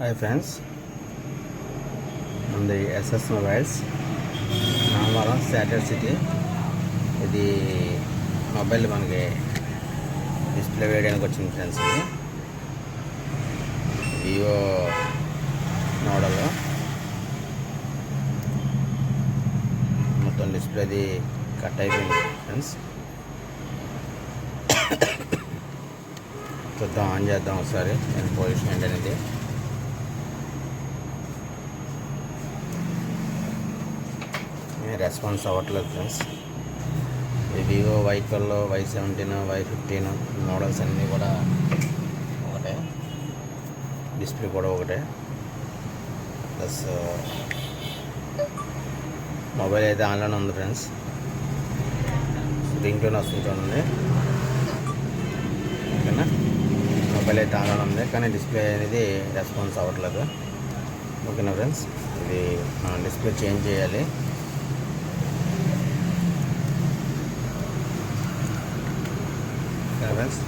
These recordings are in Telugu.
హాయ్ ఫ్రెండ్స్ మనది SS mobiles Namavaram satellite city ఇది మొబైల్ మనకి డిస్ప్లే వేయడానికి వచ్చింది ఫ్రెండ్స్ ఇది. వివో మోడల్ మొత్తం డిస్ప్లేది కట్ అయిపోయింది ఫ్రెండ్స్ చూద్దాం ఆన్ చేద్దాం ఒకసారి నేను పొజిషన్ ఏంటి రెస్పాన్స్ అవ్వట్లేదు ఫ్రెండ్స్. ఈ Vivo Y twelve Y seventeen Y fifteen models అన్నీ కూడా ఒకటే. డిస్ప్లే కూడా ఒకటే. ప్లస్ మొబైల్ uh, అయితే ఆన్లైన్ ఉంది ఫ్రెండ్స్. రింగ్ టోన్ వస్తుంటుంది ఓకేనా? మొబైల్ అయితే ఆన్లైన్ ఉంది కానీ డిస్ప్లే అనేది రెస్పాన్స్ అవ్వట్లేదు. ఓకేనా ఫ్రెండ్స్? ఇది మనం డిస్ప్లే చేంజ్ చేయాలి. ఫ్రెండ్స్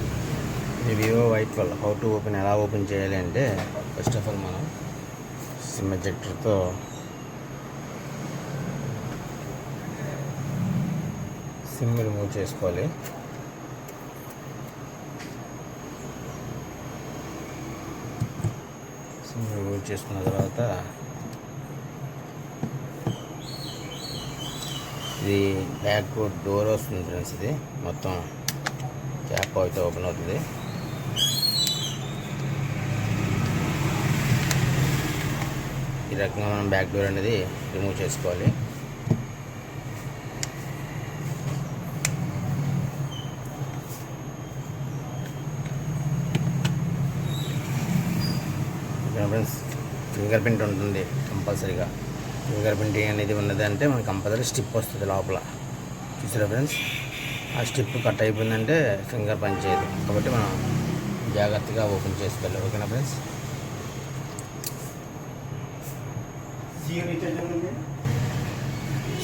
ఇది Vivo Y twelve how to open ఎలా ఓపెన్ చేయాలి అంటే ఫస్ట్ ఆఫ్ ఆల్ మనం సిమ్ ఎజెక్టర్తో సిమ్ రిమూవ్ చేసుకోవాలి. సిమ్ రిమూవ్ చేసుకున్న తర్వాత ఇది బ్యాక్ డోర్ వస్తుంది ఫ్రెండ్స్ ఇది మొత్తం క్యాప్ అయితే ఓపెన్ అవుతుంది. ఈ రకంగా మనం బ్యాక్ డోర్ అనేది రిమూవ్ చేసుకోవాలి. ఫ్రెండ్స్ ఫింగర్ ప్రింట్ ఉంటుంది కంపల్సరీగా. ఫింగర్ ప్రింట్ అనేది ఉన్నది అంటే మనకి కంపల్సరీ స్టిప్ వస్తుంది లోపల. చూసారా ఫ్రెండ్స్ ఆ స్టిప్ కట్ అయిపోయిందంటే ఫింగర్ పని చేయదు. కాబట్టి మనం జాగ్రత్తగా ఓపెన్ చేసుకోవాలి. ఓకేనా ఫ్రెండ్స్?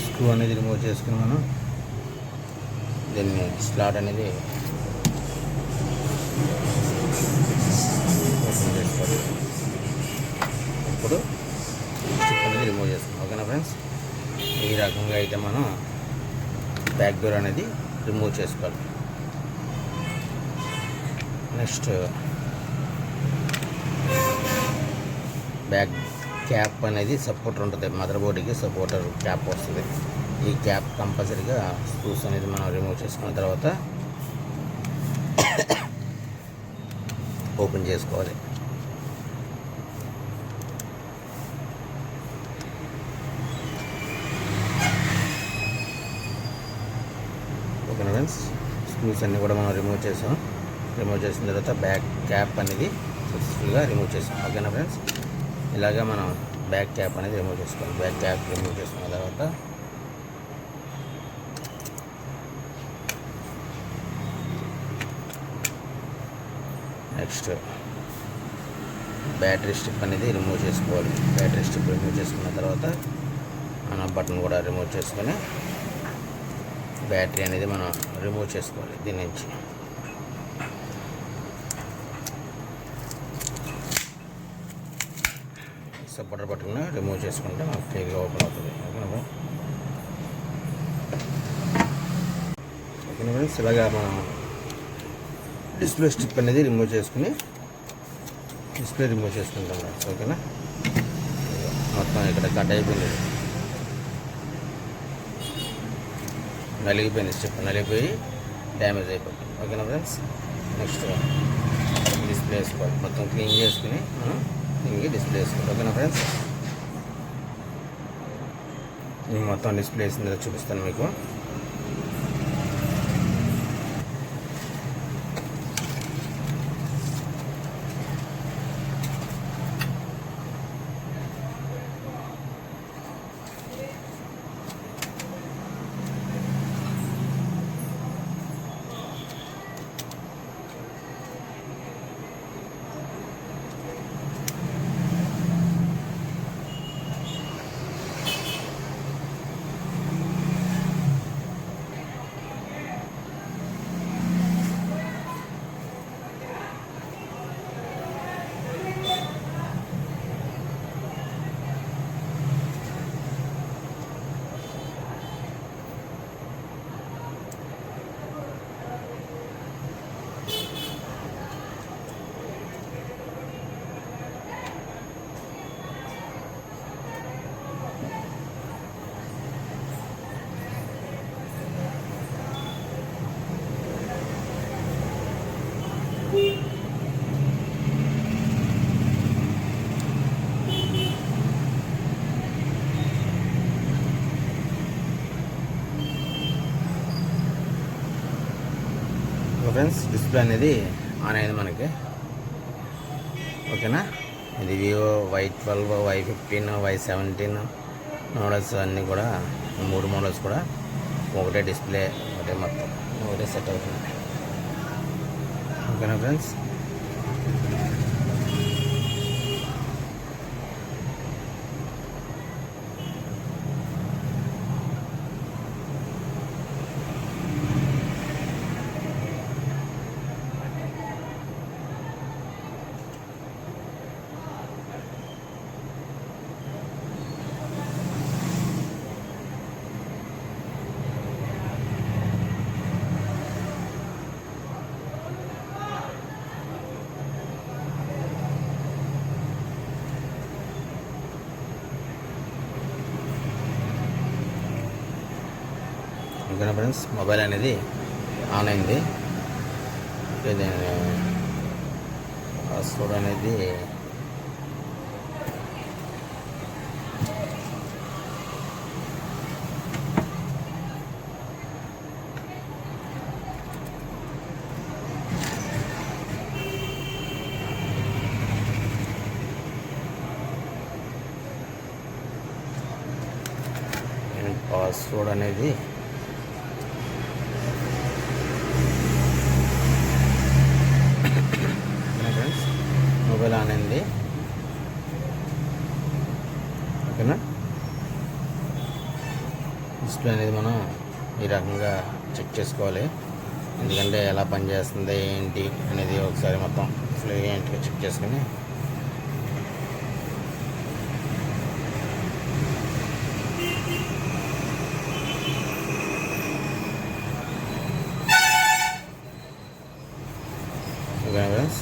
స్క్రూ అనేది రిమూవ్ చేసుకుని మనం. దీన్ని స్లాట్ అనేది ఓపెన్ చేసుకోవాలి. ఇప్పుడు స్టిక్ అనేది రిమూవ్ చేస్తాం ఓకేనా ఫ్రెండ్స్? ఈ రకంగా అయితే మనం బ్యాక్ డోర్ అనేది రిమూవ్ చేసుకోవాలి నెక్స్ట్ బ్యాక్ క్యాప్ అనేది సపోర్టర్ ఉంటుంది. మదర్ బోర్డుకి సపోర్టర్ క్యాప్ వస్తుంది. ఈ క్యాప్ కంపల్సరీగా స్క్రూస్ అనేది మనం రిమూవ్ చేసుకున్న తర్వాత ఓపెన్ చేసుకోవాలి ఓకేనా ఫ్రెండ్స్ స్క్రూస్ అన్నీ కూడా మనం రిమూవ్ చేసాం. రిమూవ్ చేసిన తర్వాత బ్యాక్ క్యాప్ అనేది సక్సెస్ఫుల్గా రిమూవ్ చేసాం. ఓకేనా ఫ్రెండ్స్ ఇలాగా మనం బ్యాక్ క్యాప్ అనేది రిమూవ్ చేసుకోవాలి. బ్యాక్ క్యాప్ రిమూవ్ చేసుకున్న తర్వాత నెక్స్ట్ బ్యాటరీ స్ట్రిప్ అనేది రిమూవ్ చేసుకోవాలి. బ్యాటరీ స్ట్రిప్ రిమూవ్ చేసుకున్న తర్వాత మన బటన్ కూడా రిమూవ్ చేసుకొని బ్యాటరీ అనేది మనం రిమూవ్ చేసుకోవాలి దీని నుంచి. సపోర్టర్ పట్టుకుని రిమూవ్ చేసుకుంటే మనకు క్లియర్గా ఓపెన్ అవుతుంది. ఓకేనా ఓకేనా ఫ్రెండ్స్? ఇలాగా మనం డిస్ప్లే స్ట్రిప్ అనేది రిమూవ్ చేసుకుని డిస్ప్లే రిమూవ్ చేసుకుంటాం ఫ్రెండ్స్. ఓకేనా? మొత్తం ఇక్కడ కట్ అయిపోయింది. నలిగిపోయింది స్టెప్ నలిగిపోయి డ్యామేజ్ అయిపోతుంది. ఓకేనా ఫ్రెండ్స్? నెక్స్ట్ డిస్ప్లే వేసుకోవాలి. మొత్తం క్లీన్ చేసుకుని మనం దీనికి డిస్ప్లే వేసుకోవాలి. ఓకేనా ఫ్రెండ్స్? నేను మొత్తం డిస్ప్లే వేసిన చూపిస్తాను మీకు. ఫ్రెండ్స్ డిస్ప్లే అనేది ఆన్ అయింది మనకి. ఓకేనా? ఇది Vivo Y twelve Y fifteen Y seventeen models అన్నీ కూడా మూడు మోడల్స్ కూడా ఒకటే డిస్ప్లే ఒకటే మొత్తం ఒకటే సెట్ అవుతుంది. ఓకేనా ఫ్రెండ్స్? ఓకేనా ఫ్రెండ్స్ మొబైల్ అనేది ఆన్ అయింది ఇది పాస్వర్డ్ అనేది పాస్వర్డ్ అనేది ఓకేనా ఫ్రెండ్స్ మొబైల్ ఆన్ అయింది ఓకేనా డిస్ప్లే అనేది మనం ఈ రకంగా చెక్ చేసుకోవాలి. ఎందుకంటే ఎలా పనిచేస్తుంది ఏంటి అనేది ఒకసారి మొత్తం ఫ్లూయెంట్గా చెక్ చేసుకుని ఓకేనా ఫ్రెండ్స్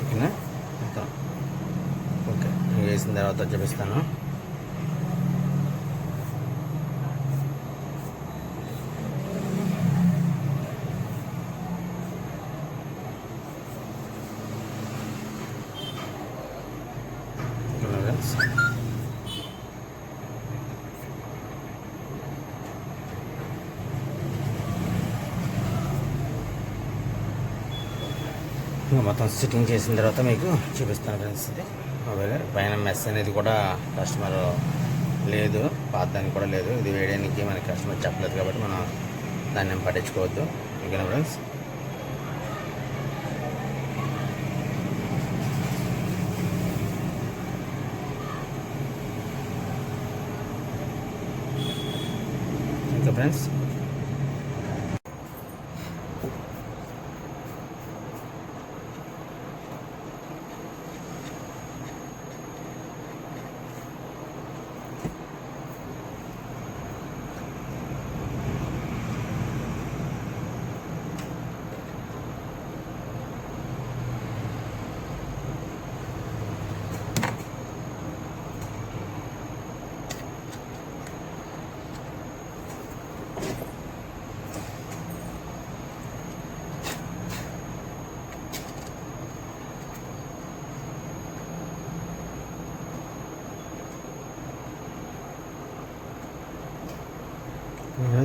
ఓకేనా మొత్తం ఓకే నేను వేసిన తర్వాత చూపిస్తాను ఓకేనా ఫ్రెండ్స్ ఇంకా మొత్తం సిట్టింగ్ చేసిన తర్వాత మీకు చూపిస్తాను ఫ్రెండ్స్ ఇది మొబైల్ పైన మెస్ అనేది కూడా కస్టమర్ లేదు పాతానికి కూడా లేదు. ఇది వేయడానికి మనకి కస్టమర్ చెప్పలేదు కాబట్టి మనం దాన్ని పట్టించుకోవద్దు. ఓకేనా ఫ్రెండ్స్ ఇంకా ఫ్రెండ్స్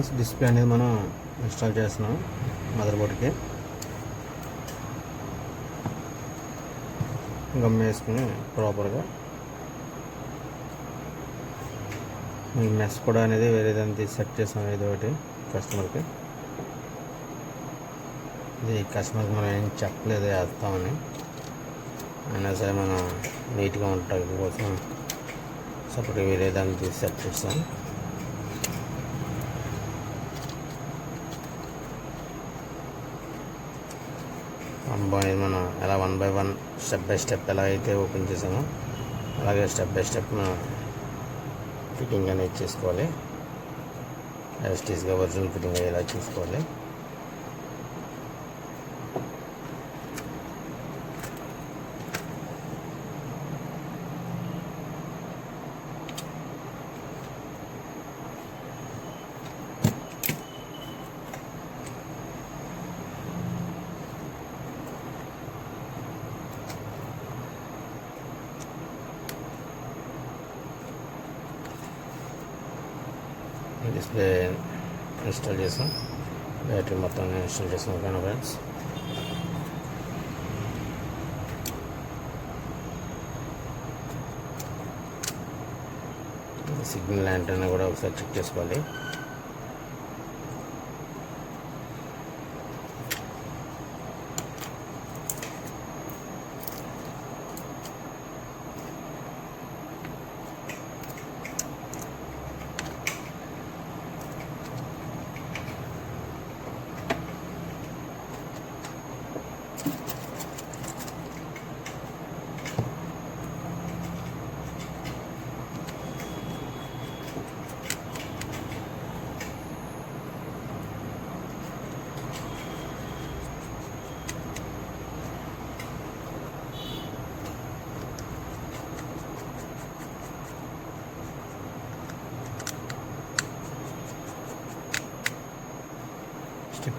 ఫ్రెండ్స్ డిస్ప్లే అనేది మనం ఇన్స్టాల్ చేస్తున్నాం మదర్ బోర్డ్కి గమ్ వేసుకుని ప్రాపర్గా మెస్ కూడా అనేది వేరే దాన్ని సెట్ చేసాం ఇది ఒకటి కస్టమర్కి ఇది కస్టమర్కి మనం ఏం చెప్పలేదు వేస్తామని. అయినా సరే మనం నీట్గా ఉండటం కోసం సపరేట్ వేరే దాన్ని సెట్ చేస్తాం. బాగా మనం ఎలా one by one step by step ఎలా అయితే ఓపెన్ చేసామో అలాగే స్టెప్ బై స్టెప్ మనం ఫిట్టింగ్ అనేది చేసుకోవాలి. యాస్టీస్గా ఒరిజినల్ ఫిట్టింగ్ అయ్యేలా చూసుకోవాలి డిస్ప్లే ఇన్స్టాల్ చేసాం. బ్యాటరీ మొత్తం ఇన్స్టాల్ చేసాం ఓకేనా ఫ్రెండ్స్ సిగ్నల్ యాంటైనా కూడా ఒకసారి చెక్ చేసుకోవాలి.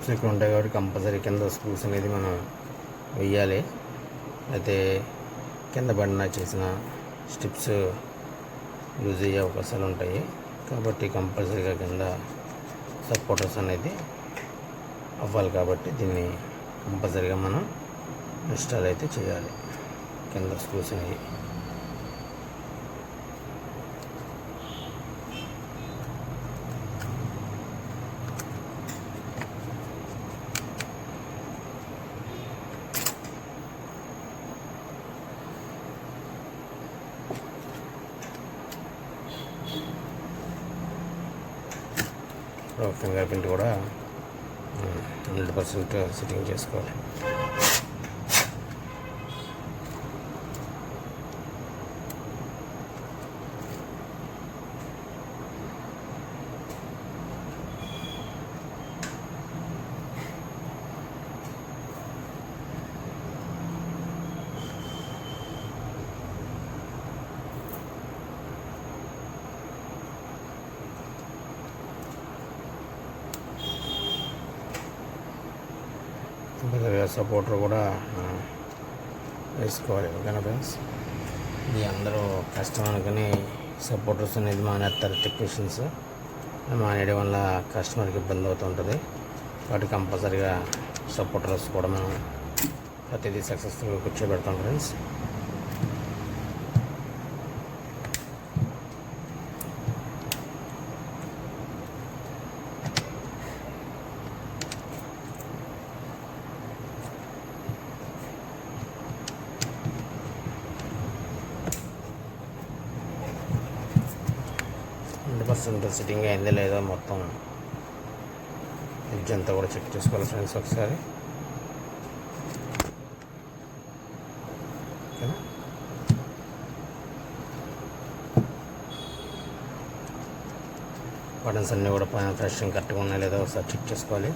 స్టిప్స్ ఇక్కడ ఉంటాయి కాబట్టి కంపల్సరీ కింద స్క్రూస్ అనేది మనం వెయ్యాలి. అయితే కింద పడిన చేసిన స్టిప్స్ లూజ్ అయ్యే అవకాశాలు ఉంటాయి. కాబట్టి కంపల్సరీగా కింద సపోర్టర్స్ అనేది అవ్వాలి కాబట్టి దీన్ని కంపల్సరీగా మనం ఇన్స్టాల్ అయితే చేయాలి. కింద స్క్రూస్ అనేవి. ఫింగర్ ప్రింట్ కూడా హండ్రెడ్ పర్సెంట్ సిట్టింగ్ చేసుకోవాలి కంపల్సరీగా సపోర్టర్ కూడా మనం వేసుకోవాలి. ఓకేనా ఫ్రెండ్స్? ఇది అందరూ కష్టం అనుకుని సపోర్టర్స్ అనేది మానేస్తారు టెక్నీషియన్స్. మానేయడం వల్ల కస్టమర్కి ఇబ్బంది అవుతుంటుంది కాబట్టి కంపల్సరీగా సపోర్టర్స్ కూడా మనం ప్రతిదీ సక్సెస్ఫుల్గా కూర్చోబెడతాం ఫ్రెండ్స్ హండ్రెడ్ సిట్టింగ్ అయిందో లేదో మొత్తం ఫ్రిడ్జ్ అంతా కూడా చెక్ చేసుకోవాలి ఫ్రెండ్స్ ఒకసారి. బటన్స్ అన్నీ కూడా పైన ఫ్రెషింగ్ కరెక్ట్గా ఉన్నాయి లేదో ఒకసారి చెక్ చేసుకోవాలి.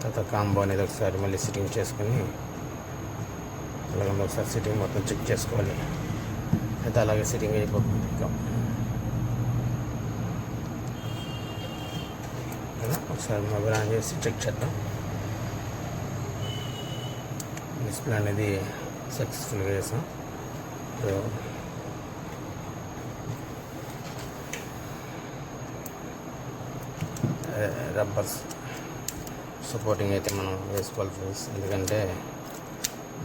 తర్వాత కాంబో అనేది ఒకసారి మళ్ళీ సిట్టింగ్ చేసుకొని అలాగే ఒకసారి సిట్టింగ్ మొత్తం చెక్ చేసుకోవాలి. అయితే అలాగే సిట్టింగ్ అయిపోతుంది ఇంకా కదా ఒకసారి మొబైల్ ఆన్ చేసి చెక్ చేద్దాం డిస్ప్లే అనేది సక్సెస్ఫుల్గా చేసాం. ఇప్పుడు రబ్బర్స్ సపోర్టింగ్ అయితే మనం వేసుకోవాలి ఫ్రెండ్స్ ఎందుకంటే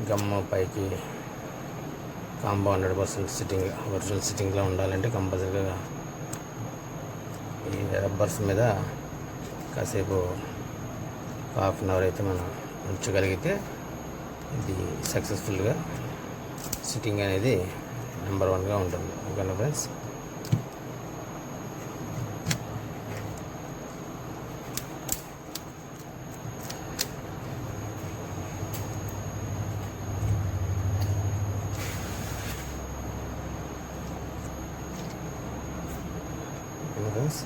గమ్ము పైకి combo hundred percent sitting original సిట్టింగ్లో ఉండాలంటే కంపల్సరీగా ఈ రబ్బర్స్ మీద కాసేపు హాఫ్ అన్ అవర్ అయితే మనం ఉంచగలిగితే ఇది సక్సెస్ఫుల్గా సిట్టింగ్ అనేది నెంబర్ వన్గా ఉంటుంది. ఓకేనా ఫ్రెండ్స్ ఓకేనా ఫ్రెండ్స్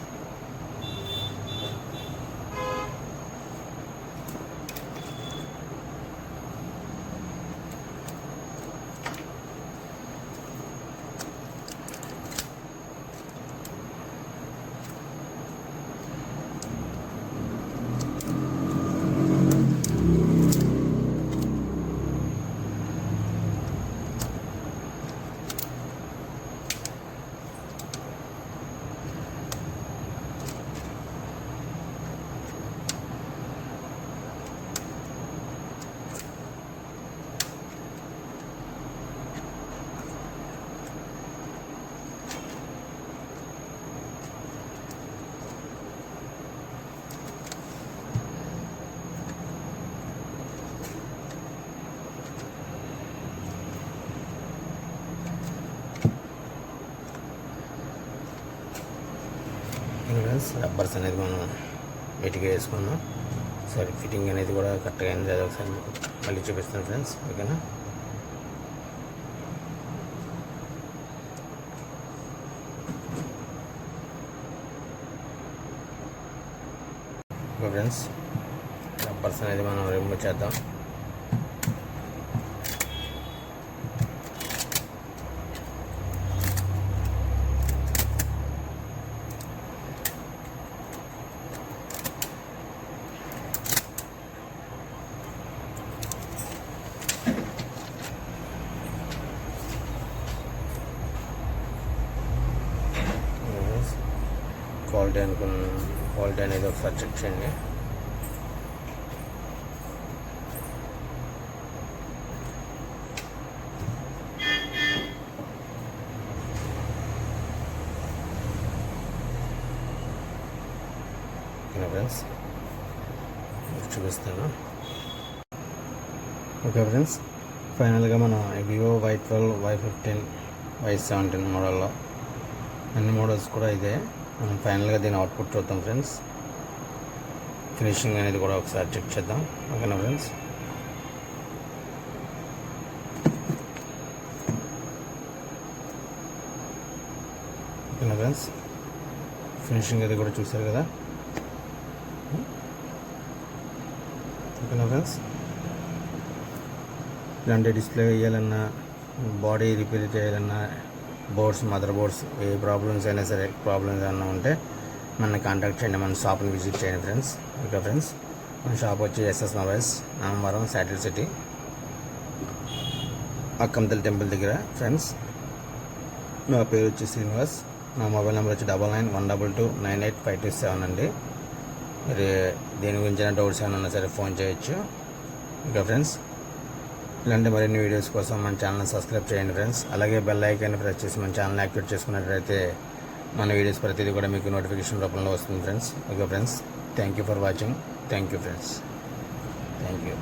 ఫ్రెండ్స్ రబ్బర్స్ అనేది మనం వెయిట్గా వేసుకున్నాం. సరే ఫిట్టింగ్ అనేది కూడా కరెక్ట్గా అయింది. అది ఒకసారి మళ్ళీ చూపిస్తాను ఫ్రెండ్స్. ఓకేనా? ఓకే ఫ్రెండ్స్ రబ్బర్స్ అనేది మనం రిమూవ్ చేద్దాం. క్వాలిటీ అనుకున్నాను క్వాలిటీ అనేది ఒకసారి చెక్ చేయండి. ఫ్రెండ్స్ చూపిస్తాను. ఓకే ఫ్రెండ్స్ ఫైనల్గా మనం Vivo Y twelve Y fifteen Y seventeen మోడల్లో అన్ని మోడల్స్ కూడా ఇదే. మనం ఫైనల్గా దీని అవుట్పుట్ చూద్దాం ఫ్రెండ్స్ ఫినిషింగ్ అనేది కూడా ఒకసారి చెక్ చేద్దాం. ఓకేనా ఫ్రెండ్స్ ఓకేనా ఫ్రెండ్స్ ఫినిషింగ్ అది కూడా చూసారు కదా? ఓకేనా ఫ్రెండ్స్ ఇలాంటి డిస్ప్లే వేయాలన్నా బాడీ రిపేర్ చేయాలన్నా బోర్డ్స్ మదర్ బోర్డ్స్ ఏ ప్రాబ్లమ్స్ అయినా సరే ప్రాబ్లమ్స్ ఏమైనా ఉంటే మన కాంటాక్ట్ చేయండి మన షాప్ని విజిట్ చేయండి ఫ్రెండ్స్. Okay friends? మన షాప్ వచ్చి SS mobiles Namavaram satellite city అక్కంతల్ temple దగ్గర. ఫ్రెండ్స్ నా పేరు వచ్చి శ్రీనివాస్. నా మొబైల్ నెంబర్ వచ్చి double nine one double two nine eight five two seven అండి. మీరు దేని గురించి డౌట్స్ ఏమైనా ఉన్నా సరే ఫోన్ చేయొచ్చు. ఇంకా ఫ్రెండ్స్? ఇలాంటి మరిన్ని వీడియోస్ కోసం మన ఛానల్ సబ్స్క్రైబ్ చేయండి ఫ్రెండ్స్. అలాగే బెల్ ఐకాన్ని ప్రెస్ చేసి మన ఛానల్ యాక్టివేట్ చేసుకున్నట్లయితే మన వీడియోస్ ప్రతిదీ కూడా మీకు నోటిఫికేషన్ రూపంలో వస్తుంది friends. Okay friends thank you for watching thank you friends thank you